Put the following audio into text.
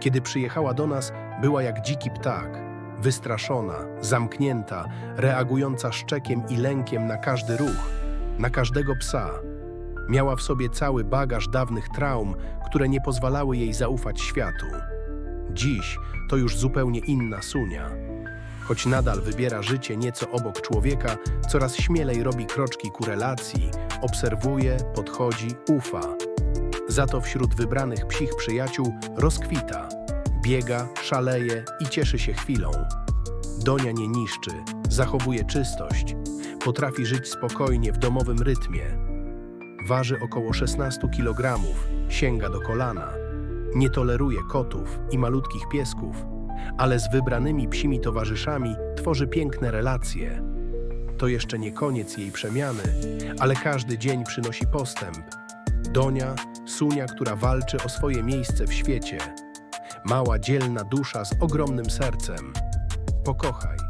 Kiedy przyjechała do nas, była jak dziki ptak, wystraszona, zamknięta, reagująca szczekiem i lękiem na każdy ruch, na każdego psa. Miała w sobie cały bagaż dawnych traum, które nie pozwalały jej zaufać światu. Dziś to już zupełnie inna Sunia. Choć nadal wybiera życie nieco obok człowieka, coraz śmielej robi kroczki ku relacji, obserwuje, podchodzi, ufa. Za to wśród wybranych psich przyjaciół rozkwita, biega, szaleje i cieszy się chwilą. Donia nie niszczy, zachowuje czystość, potrafi żyć spokojnie w domowym rytmie. Waży około 16 kg, sięga do kolana. Nie toleruje kotów i malutkich piesków, ale z wybranymi psimi towarzyszami tworzy piękne relacje. To jeszcze nie koniec jej przemiany, ale każdy dzień przynosi postęp. Donia, Sunia, która walczy o swoje miejsce w świecie. Mała, dzielna dusza z ogromnym sercem. Pokochaj.